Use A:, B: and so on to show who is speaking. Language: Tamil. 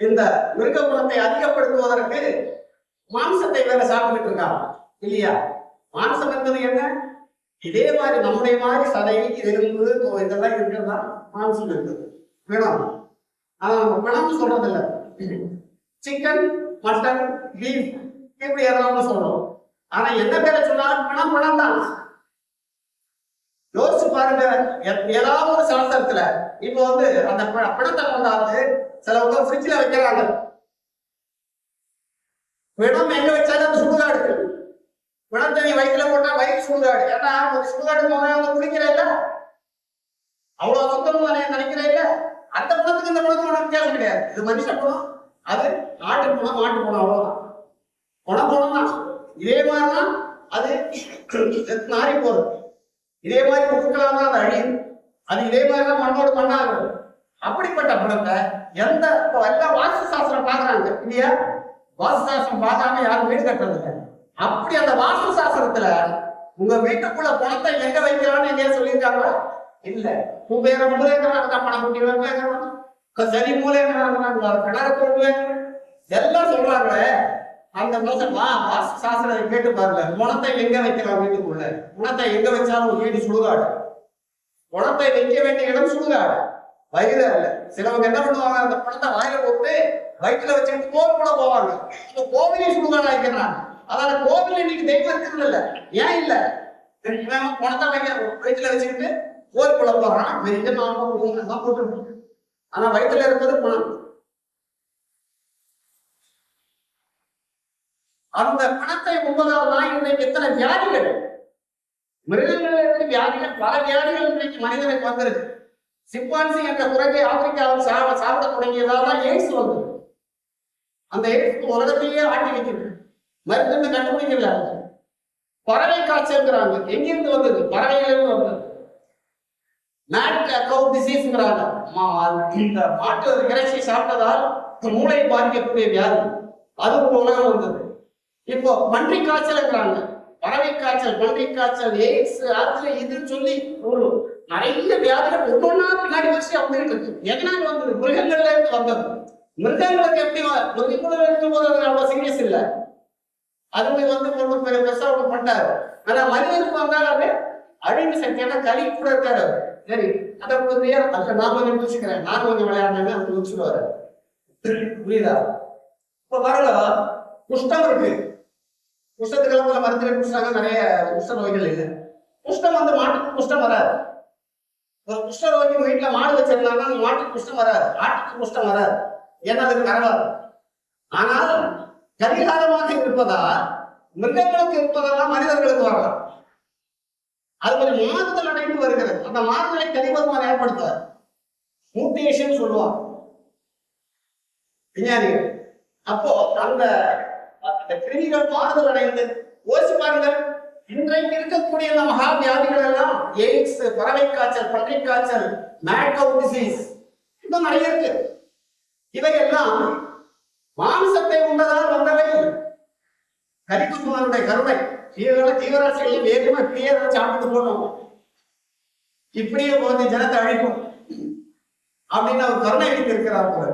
A: இந்த மிருக குணத்தை அதிகப்படுத்துவதற்கு மாம்சத்தை வேற சாப்பிட்டுட்டு இருக்காங்க இல்லையா? மாம்சம் என்பது என்ன? இதே மாதிரி நம்முடைய மாதிரி சதை எலும்பு இதெல்லாம் இருக்கிறதா? மாம்சம் இருக்குது பிணம் ஆனா நம்ம பிணம் சொல்றது சிக்கன் மட்டன் பீஃப் இப்படி எதாவது சொல்றோம். ஆனா என்ன பேரை சொன்னாலும் பிணம் பிணம் தான் பாருங்க. ஏதாவது ஒரு சாஸ்திரத்துல இப்ப வந்து அந்த படத்தை பிணத்தை கொண்டாந்து சிலவங்க ஃப்ரிட்ஜ்ல வைக்கிறாங்க. பிணம் எங்க வச்சாலும் அந்த சுடுகாடு. பிணத்தை தண்ணி வயிற்றுல போட்டா வயிற்று சுடுகாடு. ஏன்னா ஒரு சுடுகாடு போனா அவங்க குடிக்கிற இல்ல. அவ்வளவு சுத்தம் தானே நினைக்கிற இல்ல. அந்த பிணத்துக்கு இந்த பிணத்துக்கு உனக்கு வித்தியாசம் கிடையாது. இது மனுஷ குணம் அது ஆட்டு போனா மாட்டு குணம் அவ்வளவுதான். குணம் குணம் தான் இதே மாதிரிதான் அது மாறி போறது இதே மாதிரி கொடுக்கலாம் தான் அது அழியும் அது இதே மாதிரி தான் மண்ணோடு மண்ணாகும் அப்படிப்பட்ட படத்தை எந்த இப்போ எல்லாம் வாஸ்து சாஸ்திரம் பார்க்குறாங்க. இல்லையா? வாஸ்து சாஸ்திரம் பார்க்காம யாரும் வீடு கட்டுறது இல்லை. அப்படி அந்த வாஸ்து சாஸ்திரத்துல உங்க வீட்டுக்குள்ள பணத்தை எங்க வைக்கிறான்னு எங்கேயா சொல்லியிருக்காங்களா? இல்ல. குபேர மூலைங்கிறாங்க பணம் குட்டி வைக்கிறாங்க சரி மூலைங்கிறாங்க கிணறு கொண்டு எல்லாம் சொல்றாங்களே அந்த மனுஷன் வா சாஸ்திரத்தை கேட்டு பாருங்க. குணத்தை எங்க வைக்கலாம் வீட்டுக்குள்ள? குணத்தை எங்க வச்சாலும் வீடு சுடுகாடு. குணத்தை வைக்க வேண்டிய இடம் சுடுகாடு. வயிறு அல்ல. சிலவங்க என்ன பண்ணுவாங்க? அந்த பணத்தை வாயில போட்டு வயிற்றுல வச்சுட்டு கோவில் கூட போவாங்க. இப்ப கோவிலையும் சுடுகாடு ஆகிக்கிறாங்க அதனால கோவில் இன்னைக்கு தெய்வம் இருக்கிறது இல்ல. ஏன் இல்ல? இவன் பணத்தை வைக்க வயிற்றுல வச்சுக்கிட்டு கோவிலுக்குள்ள போறான். வெளியே நாம போட்டு ஆனா வயிற்றுல இருப்பது பணம் அந்த பணத்தை உண்பதால் தான் இன்றைக்கு எத்தனை வியாதிகள்? மிருகங்களிலிருந்து வியாதிகள் பல வியாதிகள் இன்றைக்கு மனிதனுக்கு வந்திருக்கு. சிம்பான்சி என்ற குரங்கை ஆப்பிரிக்காவில் சாப்பிட சாப்பிட தொடங்கியதால் தான் எய்ட்ஸ் வந்தது. அந்த எய்ட்ஸ் உலகத்தையே ஆட்டி வைக்கிறது. மருந்து கண்டுபிடிக்கல பறவை காய்ச்சல்ங்கிறாங்க எங்கிருந்து வந்தது? பறவைகளிலிருந்து வந்தது. இந்த மாட்டு இறைச்சி சாப்பிட்டதால் மூளை பாதிக்கக்கூடிய வியாதி. அது போல உலகம் வந்தது. இப்போ பன்றி காய்ச்சல்ங்கிறாங்க. பறவை காய்ச்சல் பன்றி காய்ச்சல் எய்ட்ஸ் அது இதுன்னு சொல்லி ஒரு நிறைய வியாதிகள் ஒன்னொன்னா பின்னாடி வச்சு வந்துட்டு இருக்கு எதனால வந்தது? மிருகங்கள்ல இருந்து வந்தது. மிருகங்களுக்கு எப்படி மிருகங்கள் இருக்கும் இருக்கும்போது அது அவ்வளவு சீரியஸ் அது போய் வந்து ஒன்றும் பெரிய பெருசா ஒன்றும் பண்ணாரு ஆனா மனிதனுக்கு வந்தாலே அது அழிவு சக்தியான களி கூட இருக்காரு சரி அதை புரியா அந்த நான் கொஞ்சம் முடிச்சுக்கிறேன் நான் கொஞ்சம் விளையாடுனேன்னு அவர் முடிச்சுடுவாரு புரியுதா? இப்ப வரலாம் குஷ்டம் இருக்கு குஷ்டத்துக்கெல்லாம் போல மருத்துவ குஷ்டாங்க நிறைய குஷ்ட நோய்கள் இல்லை. குஷ்டம் வந்து மாட்டுக்கு குஷ்டம் வராது. ஒரு குஷ்ட நோய்க்கு வீட்டுல மாடு வச்சிருந்தாங்கன்னா மாட்டுக்கு குஷ்டம் வராது. ஆட்டுக்கு குஷ்டம் வராது. ஏன்னா அதுக்கு கரவாது ஆனால் கரிகாரமாக இருப்பதால் மிருகங்களுக்கு இருப்பதெல்லாம் மனிதர்களுக்கு வரலாம். அது கொஞ்சம் மாறுதல் அடைந்து வருகிறது. அந்த மாறுதலை கரிபகவான் ஏற்படுத்துவார். மூட்டேஷன் சொல்லுவார் விஞ்ஞானிகள். அப்போ அந்த அந்த கிருமிகள் மாறுதல் அடைந்து யோசி பாருங்கள் இன்றைக்கு இருக்கக்கூடிய இந்த மகா வியாதிகள் எல்லாம் எய்ட்ஸ் பறவை காய்ச்சல் பன்றி காய்ச்சல் மேட் டிசீஸ் இன்னும் நிறைய இருக்கு. இவையெல்லாம் மாம்சத்தை உண்டதால் வந்தவை. கரிக்குமாருடைய கருணை. தீவிர தீவிராசிகளை வேகமா இப்படியே சாப்பிட்டு போகணும் இப்படியே போது ஜனத்தை அழிக்கும் அப்படின்னு அவர் கருணை இருக்கிறார் போல